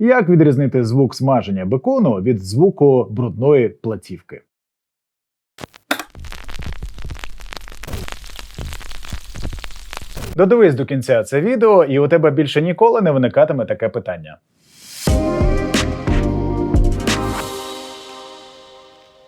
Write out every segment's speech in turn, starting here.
Як відрізнити звук смаження бекону від звуку брудної платівки? Додивись до кінця це відео, і у тебе більше ніколи не виникатиме таке питання.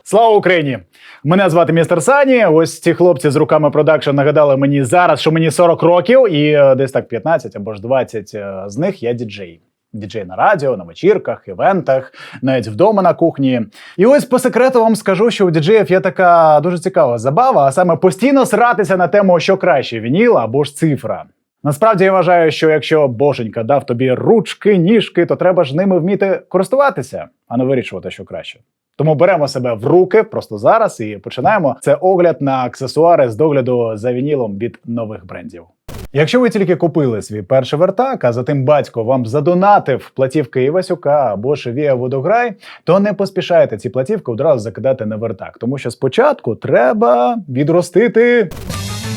Слава Україні! Мене звати містер Сані. Ось ці хлопці з руками продакшн нагадали мені зараз, що мені 40 років, і е, десь так 15 або ж 20 е, з них я діджей. Діджей на радіо, на вечірках, івентах, навіть вдома на кухні. І ось по секрету вам скажу, що у діджеїв є така дуже цікава забава, а саме постійно сратися на тему, що краще вініл або ж цифра. Насправді я вважаю, що якщо боженька дав тобі ручки, ніжки, то треба ж ними вміти користуватися, а не вирішувати, що краще. Тому беремо себе в руки просто зараз і починаємо. Це огляд на аксесуари з догляду за вінілом від нових брендів. Якщо ви тільки купили свій перший вертак, а затим батько вам задонатив платівки Івасюка або Шевія Водограй, то не поспішайте ці платівки одразу закидати на вертак, тому що спочатку треба відростити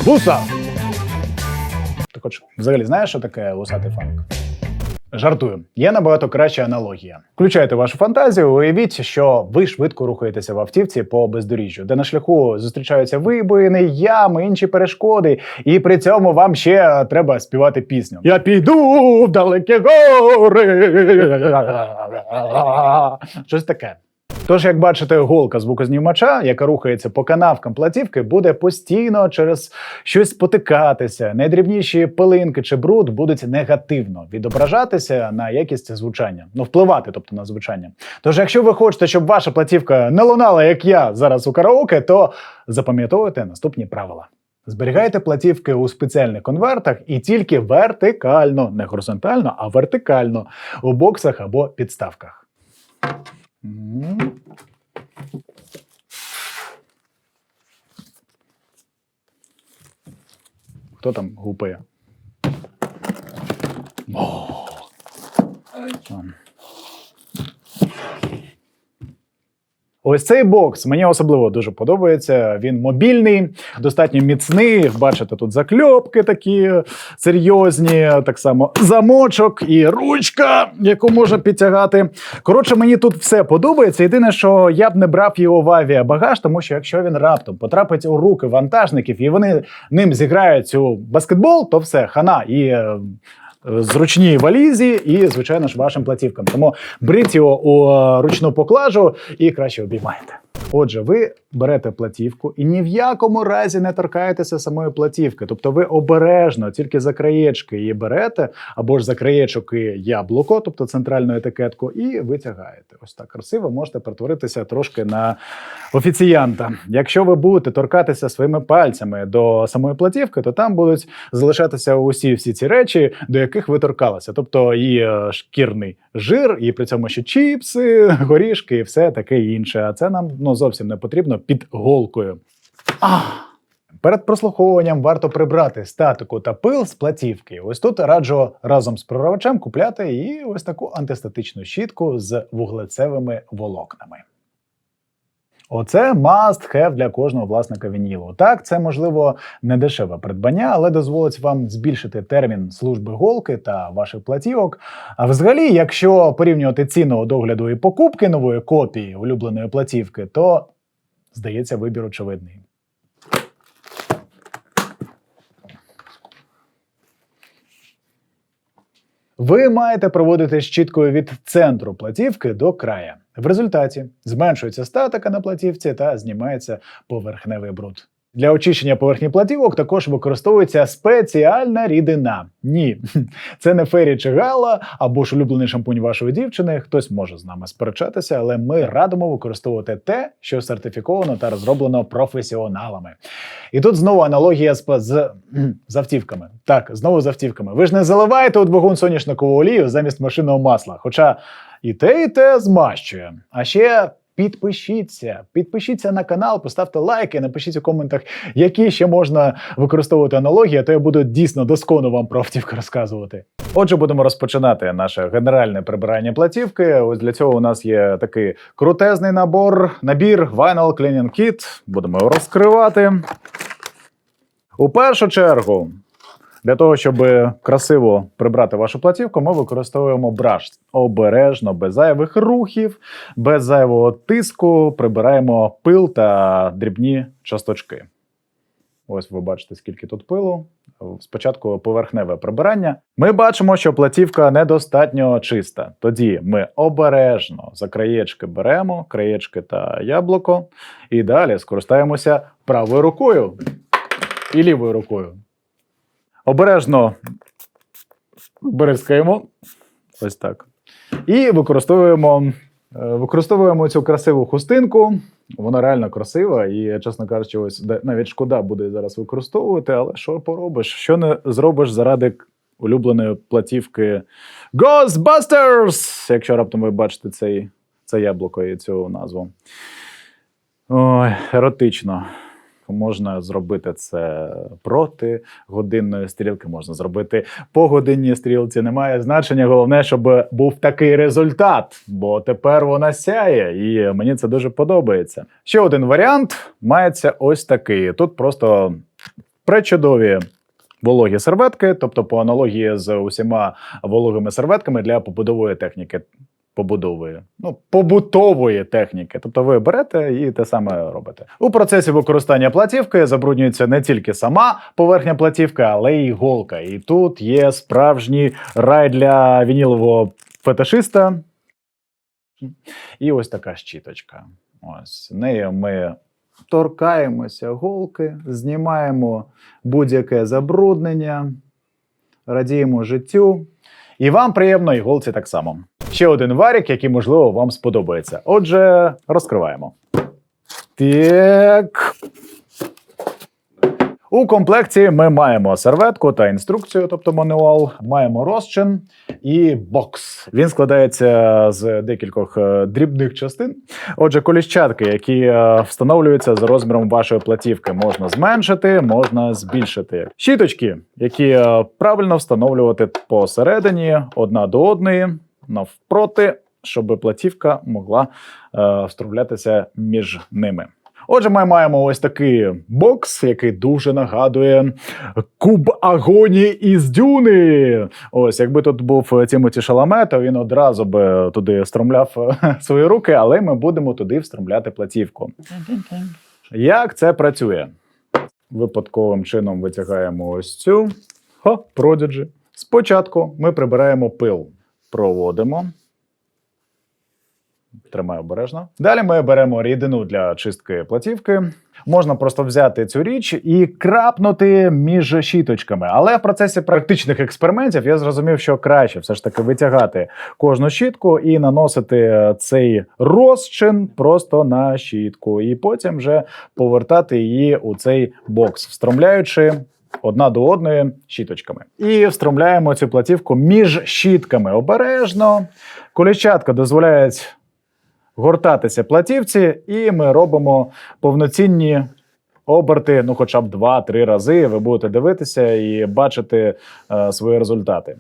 вуса. Ти хоч взагалі знаєш, що таке вусатий фанк? Жартую, є набагато краща аналогія. Включайте вашу фантазію, уявіть, що ви швидко рухаєтеся в автівці по бездоріжжю, де на шляху зустрічаються вибоїни, ями, інші перешкоди, і при цьому вам ще треба співати пісню. Я піду в далекі гори. Щось таке. Тож, як бачите, голка звукознімача, яка рухається по канавкам платівки, буде постійно через щось спотикатися. Найдрібніші пилинки чи бруд будуть негативно відображатися на якість звучання, ну впливати, тобто на звучання. Тож, якщо ви хочете, щоб ваша платівка не лунала, як я зараз у караоке, то запам'ятовуйте наступні правила. Зберігайте платівки у спеціальних конвертах і тільки вертикально, не горизонтально, а вертикально у боксах або підставках. М. Хто там гупає? О. Ось цей бокс мені особливо дуже подобається. Він мобільний, достатньо міцний. Бачите, тут закльопки такі серйозні, так само замочок і ручка, яку можна підтягати. Коротше, мені тут все подобається. Єдине, що я б не брав його в авіабагаж, тому що якщо він раптом потрапить у руки вантажників і вони ним зіграють у баскетбол, то все хана і. Е, Зручній валізі і, звичайно ж, вашим платівкам. Тому беріть його у е, ручну поклажу і краще обіймайте. Отже, ви берете платівку і ні в якому разі не торкаєтеся самої платівки. Тобто ви обережно тільки за краєчки її берете, або ж за краєчок і яблуко, тобто центральну етикетку, і витягаєте. Ось так красиво можете перетворитися трошки на офіціянта. Якщо ви будете торкатися своїми пальцями до самої платівки, то там будуть залишатися усі всі ці речі, до яких ви торкалися. Тобто і е, шкірний жир, і при цьому ще чіпси, горішки і все таке інше. А це нам ну, зовсім не потрібно під голкою. Ах! Перед прослуховуванням варто прибрати статику та пил з платівки. Ось тут раджу разом з проривачем купляти і ось таку антистатичну щітку з вуглецевими волокнами. Оце must have для кожного власника вінілу. Так, це можливо не дешеве придбання, але дозволить вам збільшити термін служби голки та ваших платівок. А взагалі, якщо порівнювати ціну догляду і покупки нової копії улюбленої платівки, то здається вибір очевидний. Ви маєте проводити щіткою від центру платівки до края. В результаті зменшується статика на платівці та знімається поверхневий бруд. Для очищення поверхні платівок також використовується спеціальна рідина. Ні, це не фері чи гала або ж улюблений шампунь вашої дівчини. Хтось може з нами сперечатися, але ми радимо використовувати те, що сертифіковано та розроблено професіоналами. І тут знову аналогія з, з, з автівками. Так, знову з автівками. Ви ж не заливаєте у двигун соняшникову олію замість машинного масла. Хоча і те, і те змащує. А ще. Підпишіться, підпишіться на канал, поставте лайки, напишіть у коментах, які ще можна використовувати аналогії, то я буду дійсно доскону вам про автівки розказувати. Отже, будемо розпочинати наше генеральне прибирання платівки. Ось для цього у нас є такий крутезний набор, набір Vinyl Cleaning Kit. Будемо його розкривати. У першу чергу Для того, щоб красиво прибрати вашу платівку, ми використовуємо браш. Обережно, без зайвих рухів, без зайвого тиску прибираємо пил та дрібні часточки. Ось ви бачите, скільки тут пилу. Спочатку поверхневе прибирання. Ми бачимо, що платівка недостатньо чиста. Тоді ми обережно за краєчки беремо, краєчки та яблуко, і далі скористаємося правою рукою і лівою рукою. Обережно бризкаємо. Ось так. І використовуємо, е, використовуємо цю красиву хустинку. Вона реально красива, і, чесно кажучи, ось навіть шкода буде зараз використовувати, але що поробиш? Що не зробиш заради улюбленої платівки Ghostbusters! Якщо раптом ви бачите цей, це яблуко і цю назву. Ой, еротично. Можна зробити це проти годинної стрілки, можна зробити по годинній стрілці. Немає значення. Головне, щоб був такий результат, бо тепер вона сяє, і мені це дуже подобається. Ще один варіант мається ось такий. Тут просто пречудові вологі серветки, тобто по аналогії з усіма вологими серветками для побудової техніки. Побудової, ну побутової техніки. Тобто ви берете і те саме робите. У процесі використання платівки забруднюється не тільки сама поверхня платівки, але й голка. І тут є справжній рай для вінілового фетишиста. І ось така щіточка. Ось нею ми торкаємося голки, знімаємо будь-яке забруднення, радіємо життю. І вам приємно, і голці так само. Ще один варік, який, можливо, вам сподобається. Отже, розкриваємо. Так. У комплекті ми маємо серветку та інструкцію, тобто мануал, маємо розчин і бокс. Він складається з декількох е, дрібних частин. Отже, коліщатки, які е, встановлюються за розміром вашої платівки, можна зменшити, можна збільшити. Щіточки, які е, правильно встановлювати посередині одна до одної, навпроти, щоб платівка могла е, встромлятися між ними. Отже, ми маємо ось такий бокс, який дуже нагадує куб агонії із дюни. Ось, якби тут був Тімоті Шаламе, то він одразу би туди встромляв е, свої руки, але ми будемо туди встромляти платівку. Як це працює? Випадковим чином витягаємо ось цю. Ха, продіджі. Спочатку ми прибираємо пил, проводимо. Тримаю обережно. Далі ми беремо рідину для чистки платівки. Можна просто взяти цю річ і крапнути між щіточками. Але в процесі практичних експериментів я зрозумів, що краще все ж таки витягати кожну щітку і наносити цей розчин просто на щітку, і потім вже повертати її у цей бокс, встромляючи. Одна до одної щіточками. І встромляємо цю платівку між щітками обережно. Колічатка дозволяють гортатися платівці, і ми робимо повноцінні оберти, ну хоча б 2-3 рази. Ви будете дивитися і бачити е, свої результати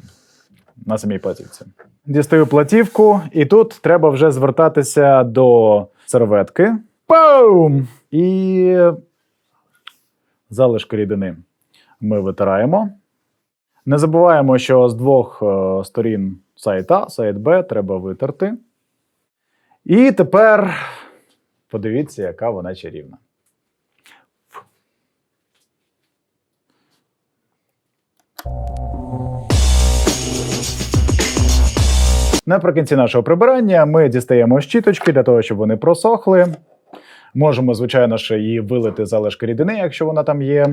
на самій платівці. Дістаю платівку, і тут треба вже звертатися до серветки. Пум! І залишки рідини ми витираємо. Не забуваємо, що з двох е, сторін сайта, сайт Б, треба витерти. І тепер подивіться, яка вона чарівна. Наприкінці нашого прибирання ми дістаємо щіточки для того, щоб вони просохли. Можемо, звичайно ж, і вилити залишки рідини, якщо вона там є.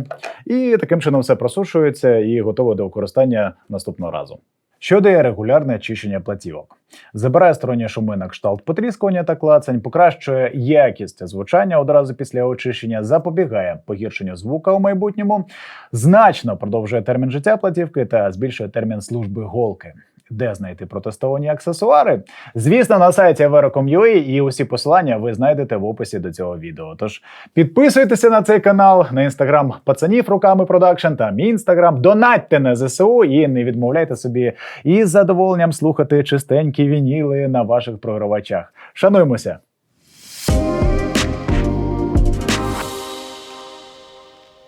І таким чином все просушується і готово до використання наступного разу. Що дає регулярне очищення платівок? Забирає сторонні шуми на кшталт потріскування та клацань, покращує якість звучання одразу після очищення, запобігає погіршенню звука у майбутньому, значно продовжує термін життя платівки та збільшує термін служби голки. Де знайти протестовані аксесуари? Звісно, на сайті Verocom.ua і усі посилання ви знайдете в описі до цього відео. Тож підписуйтеся на цей канал, на інстаграм пацанів руками продакшн та мій інстаграм. Донатьте на ЗСУ і не відмовляйте собі із задоволенням слухати чистенькі вініли на ваших програвачах. Шануймося!